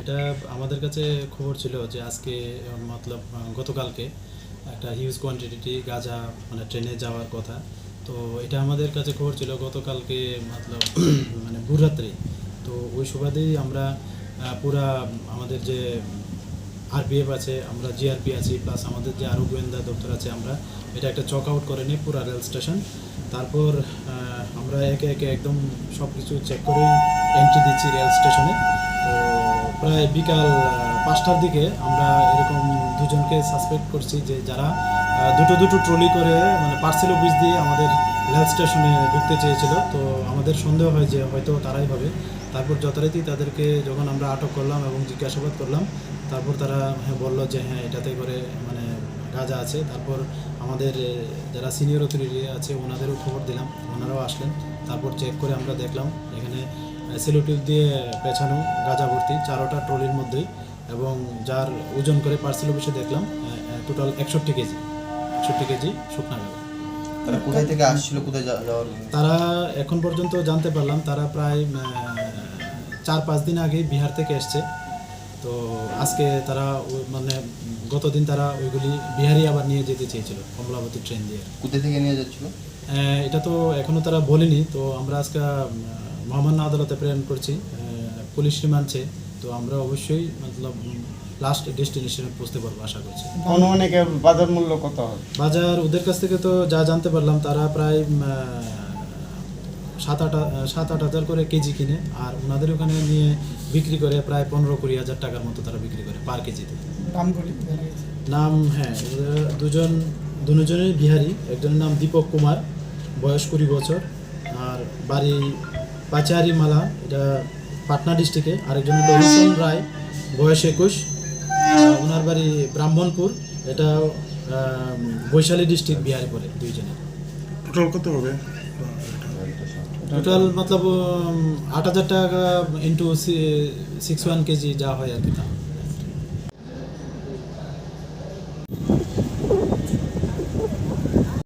এটা আমাদের কাছে খবর ছিল যে আজকে, মতলব, গতকালকে একটা হিউজ কোয়ান্টিটি গাঁজা মানে ট্রেনে যাওয়ার কথা। তো এটা আমাদের কাছে খবর ছিল গতকালকে, মতলব মানে ভোররাত্রে তো ওই সুবাদেই আমরা পুরা আমাদের যে আরপিএফ আছে, আমরা জিআরপি আছি প্লাস আমাদের যে আরও গোয়েন্দা দপ্তর আছে আমরা, এটা একটা চক আউট করে নিই পুরা রেল স্টেশন। তারপর আমরা একে একে একদম সব কিছু চেক করে এন্ট্রি দিচ্ছি রেল স্টেশনে। তো প্রায় বিকাল পাঁচটার দিকে আমরা এরকম দুজনকে সাসপেক্ট করছি যে যারা দুটো দুটো ট্রলি করে মানে পার্সেল অফিস দিয়ে আমাদের রেল স্টেশনে ঢুকতে চেয়েছিল। তো আমাদের সন্দেহ হয় যে হয়তো তারাই হবে। তারপর যথারীতি তাদেরকে যখন আমরা আটক করলাম এবং জিজ্ঞাসাবাদ করলাম তারপর তারা হ্যাঁ বলল যে হ্যাঁ এটাতে করে মানে গাঁজা আছে। তারপর আমাদের যারা সিনিয়র অথরিটি আছে ওনাদেরও খবর দিলাম ওনারাও আসলেন। তারপর চেক করে আমরা দেখলাম এখানে সেলোটিভ দিয়ে পেছানো গাঁজা ভর্তি চারোটা ট্রলির মধ্যেই এবং যার ওজন করে পার্সেল অফিসে দেখলাম টোটাল একষট্টি কেজি একষট্টি কেজি শুকনা গাঁজা তারা কোথায় থেকে আসছিল কোথায় যাওয়ার তারা এখন পর্যন্ত জানতে পারলাম তারা প্রায় চার পাঁচ দিন আগে বিহার থেকে এসছে। তো আজকে তারা ও- মানে গতদিন তারা ওইগুলি বিহারি আবার নিয়ে যেতে চেয়েছিল কমলাবতী ট্রেন দিয়ে। কোথায় থেকে নিয়ে যাচ্ছিল? এটা তো এখনও তারা বলেনি তো আমরা আজকে মহামান্য আদালতে প্রেরণ করছি পুলিশ রিমান্ডছে তো আমরা অবশ্যই মতলব লাস্ট ডেস্টিনেশনে পৌঁছতে পারব আশা করছি। অনুমানিক বাজার মূল্য কত বাজার ওদের কাছ থেকে তো যা জানতে পারলাম তারা প্রায় সাত আট হা- সাত আট হাজার করে কেজি কিনে আর ওনাদের ওখানে নিয়ে বিক্রি করে প্রায় পনেরো কুড়ি হাজার টাকার মতো তারা বিক্রি করে পার কেজিতে। নাম হ্যাঁ দুজন দুজনেই বিহারি। একজনের নাম দীপক কুমার বয়স কুড়ি বছর। আর বাড়ি পাচারি মালা এটা পাটনা ডিস্ট্রিক্টে। আরেকজন হলো রূপন রায় বয়স একুশ। ওনার বাড়ি ব্রাহ্মণপুর এটা বৈশালী ডিস্ট্রিক্ট বিহারে পড়ে দুইজনে টোটাল কত হবে? টোটাল মতলব আট হাজার টাকা ইন্টু সিক্স ওয়ান কেজি যা হয় আর কি দাম